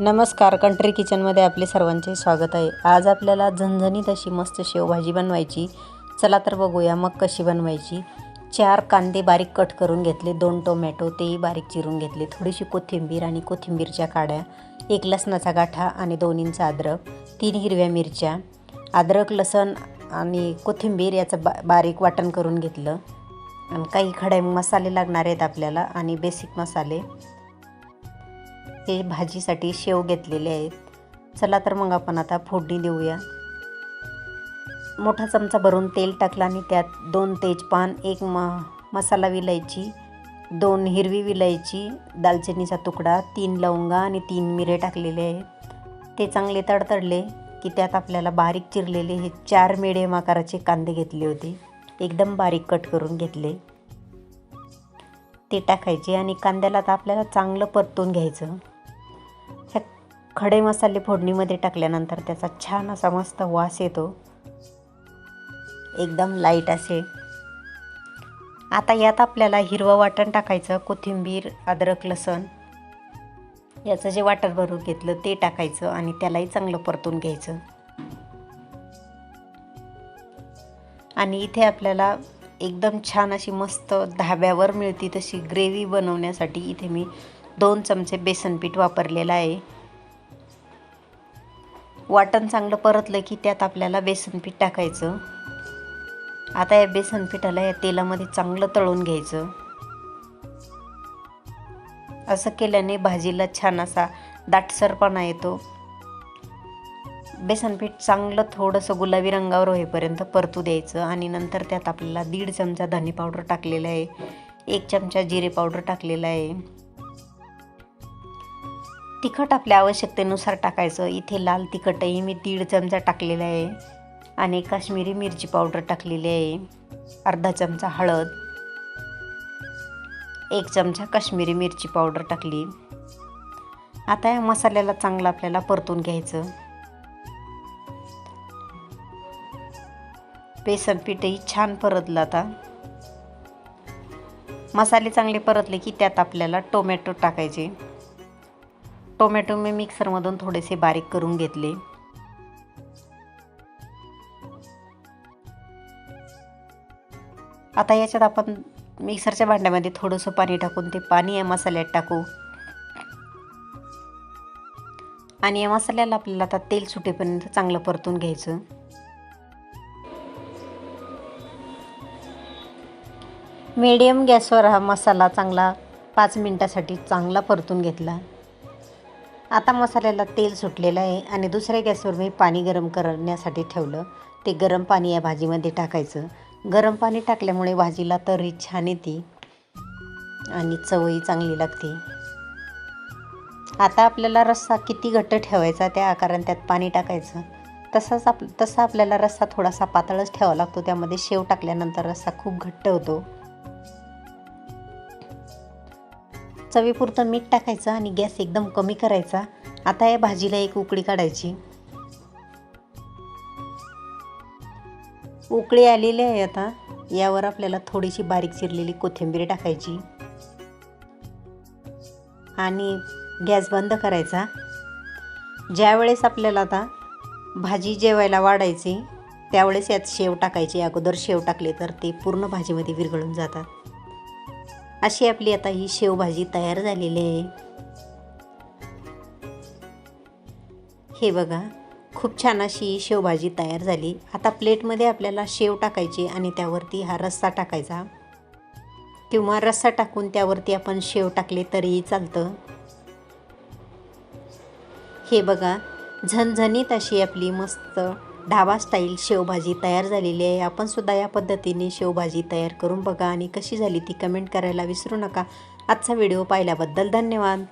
नमस्कार कंट्री किचनमध्ये आपले सर्वांचे स्वागत आहे. आज आपल्याला झणझणीत अशी मस्त शेवभाजी बनवायची. चला तर बघूया मग कशी बनवायची. चार कांदे बारीक कट करून घेतले दोन टोमॅटो तेही बारीक चिरून घेतले थोडीशी कोथिंबीर आणि कोथिंबीरच्या काड्या एक लसणाचा गाठा आणि दोन इंच अद्रक तीन हिरव्या मिरच्या अद्रक लसण आणि कोथिंबीर याचं बा बारीक वाटण करून घेतलं. आणि काही खडे मसाले लागणार आहेत आपल्याला आणि बेसिक मसाले. हे भाजीसाठी शेव घेतलेले आहेत. चला तर मग आपण आता फोडणी देऊया. मोठा चमचा भरून तेल टाकला आणि त्यात दोन तेजपान एक म मसाला विलायची दोन हिरवी विलायची दालचिनीचा तुकडा तीन लवंगा आणि तीन मिरे टाकलेले आहेत. ते चांगले तडतडले की त्यात आपल्याला बारीक चिरलेले हे चार मिडियम आकाराचे कांदे घेतले होते. एकदम बारीक कट करून घेतले. ते टाकायचे आणि कांद्याला तर आपल्याला चांगलं परतून घ्यायचं. असा खडे मसाले फोडणीमध्ये टाकल्यानंतर त्याचा छान असा मस्त वास येतो. एकदम लाइट असे. आता यात आपल्याला हिरवं वाटण टाकायचं कोथिंबीर अद्रक लसण. याचं जे वाटण भरून घेतलं ते टाकायचं आणि त्यालाही चांगलं परतून घ्यायचं. आणि इथे आपल्याला एकदम छान अशी मस्त धाब्यावर मिळती तशी ग्रेव्ही बनवण्यासाठी इथे मी दोन चमचे बेसन पीठ वापरलेलं आहे. वाटण चांगलं परतलं की त्यात आपल्याला बेसन पीठ टाकायचं. आता या बेसन पिठाला या तेलामध्ये चांगलं तळून घ्यायचं. असं केल्याने भाजीला छान असा दाटसरपणा येतो. बेसन पीठ चांगलं थोडंसं गुलाबी रंगावर होईपर्यंत परतू द्यायचं आणि नंतर त्यात आपल्याला दीड चमचा धने पावडर टाकलेला आहे. एक चमचा जिरे पावडर टाकलेला आहे. तिखट आपल्या आवश्यकतेनुसार टाकायचं. इथे लाल तिखटही मी दीड चमचा टाकलेला आहे आणि काश्मीरी मिरची पावडर टाकलेली आहे. अर्धा चमचा हळद एक चमचा काश्मीरी मिरची पावडर टाकली. आता या मसाल्याला चांगलं आपल्याला परतून घ्यायचं. बेसन पीठही छान परतलं आता. मसाले चांगले परतले की त्यात आपल्याला टोमॅटो टाकायचे. टोमॅटो मी मिक्सरमधून थोडेसे बारीक करून घेतले. आता याच्यात आपण मिक्सरच्या भांड्यामध्ये थोडंसं पाणी टाकून ते पाणी या मसाल्यात टाकू. आणि या मसाल्याला आपल्याला आता तेल सुटेपर्यंत चांगलं परतून घ्यायचं. मीडियम गॅसवर हा मसाला चांगला पाच मिनटासाठी चांगला परतून घेतला. आता मसाल्याला तेल सुटलेलं आहे आणि दुसऱ्या गॅसवर मी पाणी गरम करण्यासाठी ठेवलं. ते गरम पाणी या भाजीमध्ये टाकायचं. गरम पाणी टाकल्यामुळे भाजीला तरी छान येते आणि चवही चांगली लागते. आता आपल्याला रस्सा किती घट्ट ठेवायचा त्या आकाराने त्यात पाणी टाकायचं. तसाच आप तसा आपल्याला रस्सा थोडासा पातळच ठेवावा लागतो. त्यामध्ये शेव टाकल्यानंतर रस्सा खूप घट्ट होतो. चवीपुरतं मीठ टाकायचं आणि गॅस एकदम कमी करायचा. आता या भाजीला एक उकळी काढायची. उकळी आलेली आहे आता. यावर आपल्याला थोडीशी बारीक चिरलेली कोथिंबीर टाकायची. आणि गॅस बंद करायचा. ज्यावेळेस आपल्याला आता भाजी जेवायला वाढायची त्यावेळेस यात शेव टाकायची. अगोदर शेव टाकले तर ते पूर्ण भाजीमध्ये विरघळून जातात. अशी आपली आता ही शेवभाजी तयार झालेली आहे. हे बघा खूप छान अशी शेवभाजी तयार झाली. आता प्लेटमध्ये आपल्याला शेव टाकायची आणि त्यावरती हा रस्सा टाकायचा. किंवा रस्सा टाकून त्यावरती आपण शेव टाकले तरीही चालतं. हे बघा झणझणीत अशी आपली मस्त ढाबा स्टाईल शेवभाजी तयार झालेली आहे. आपण सुद्धा या पद्धतीने शेवभाजी तयार करून बघा आणि कशी झाली ती कमेंट करायला विसरू नका. आजचा व्हिडिओ पाहिल्याबद्दल धन्यवाद.